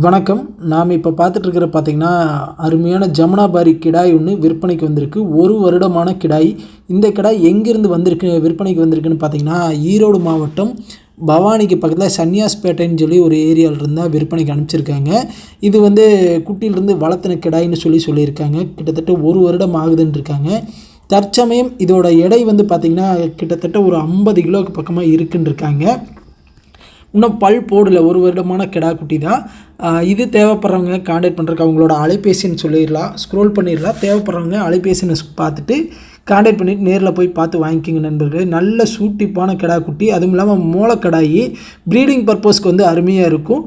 வணக்கம். நாம் இப்போ பார்த்துட்ருக்கிற பார்த்திங்கன்னா அருமையான ஜமுனாபாரி கிடாய் ஒன்று விற்பனைக்கு வந்திருக்கு. ஒரு வருடமான கிடாய். இந்த கிடாய் எங்கேருந்து வந்திருக்கு விற்பனைக்கு வந்திருக்குன்னு பார்த்தீங்கன்னா ஈரோடு மாவட்டம் பவானிக்கு பக்கத்தில் சன்னியாஸ்பேட்டைன்னு சொல்லி ஒரு ஏரியாவில் இருந்தால் விற்பனைக்கு அனுப்பிச்சிருக்காங்க. இது வந்து குட்டியிலிருந்து வளர்த்தின கிடாயின்னு சொல்லி சொல்லியிருக்காங்க. கிட்டத்தட்ட ஒரு வருடம் ஆகுதுன்னு இருக்காங்க. தற்சமயம் இதோட எடை வந்து பார்த்திங்கன்னா கிட்டத்தட்ட ஒரு ஐம்பது கிலோவுக்கு பக்கமாக இருக்குன்னு இருக்காங்க. இன்னும் பல் போடல. ஒரு வருடமான கிடா குட்டி தான். இது தேவைப்படுறவங்க காண்டாக்ட் பண்ணுறதுக்கு அவங்களோட அலைபேசின்னு சொல்லிடலாம். ஸ்க்ரோல் பண்ணிடலாம். தேவைப்படுறவங்க அலைபேசின்னு பார்த்துட்டு காண்டாக்ட் பண்ணிவிட்டு நேரில் போய் பார்த்து வாங்கிக்கிங்க நண்பர்களே. நல்ல சூட்டிப்பான கிடா குட்டி. அதுவும் இல்லாமல் மூளைக்கடாயி ப்ரீடிங் பர்பஸ்க்கு வந்து அருமையாக இருக்கும்.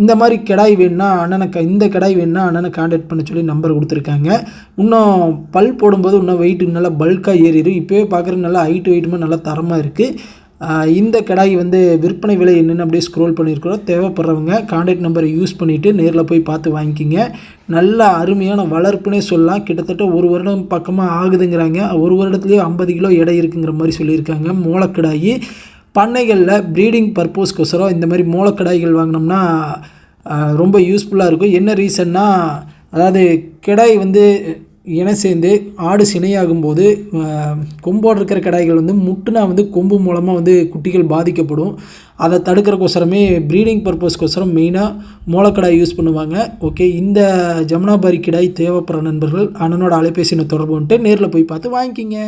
இந்த மாதிரி கெடாய் வேணுன்னா அண்ணனை க இந்த கிடாய் வேணுன்னா அண்ணனை காண்டாக்ட் பண்ண சொல்லி நம்பர் கொடுத்துருக்காங்க. இன்னும் பல் போடும்போது இன்னும் வெயிட் நல்லா பல்காக ஏறிடும். இப்போவே பார்க்குறது நல்லா ஹைட் வெயிட்டுமே நல்லா தரமாக இருக்குது இந்த கடாய் வந்து விற்பனை விலை என்னென்னு அப்படியே ஸ்க்ரோல் பண்ணியிருக்கிறோம். தேவைப்படுறவங்க காண்டாக்ட் நம்பரை யூஸ் பண்ணிவிட்டு நேரில் போய் பார்த்து வாங்கிக்கிங்க. நல்ல அருமையான வளர்ப்புனே சொல்லலாம். கிட்டத்தட்ட ஒரு வருடம் பக்கமாக ஆகுதுங்கிறாங்க. ஒரு வருடத்துலேயே ஐம்பது கிலோ எடை இருக்குங்கிற மாதிரி சொல்லியிருக்காங்க. மூலக்கடாயி பண்ணைகளில் ப்ரீடிங் பர்பஸ்க்கொசரம் இந்த மாதிரி மூலக்கடாய்கள் வாங்கினோம்னா ரொம்ப யூஸ்ஃபுல்லாக இருக்கும். என்ன ரீசன்னா அதாவது கிடாய் வந்து இணை சேர்ந்து ஆடு சினையாகும் போது கொம்போடு இருக்கிற கிடாய்கள் வந்து முட்டுனா வந்து கொம்பு மூலமாக வந்து குட்டிகள் பாதிக்கப்படும். அதை தடுக்கிறக்கோசரமே ப்ரீடிங் பர்பஸ்க்கோசரம் மெயினாக மூலக்கடாய் யூஸ் பண்ணுவாங்க. ஓகே இந்த ஜமுனாபாரி கிடாய் தேவைப்படுற நண்பர்கள் அண்ணனோட அலைபேசியை தொடர்பு வந்துட்டு நேரில் போய் பார்த்து வாங்கிக்கிங்க.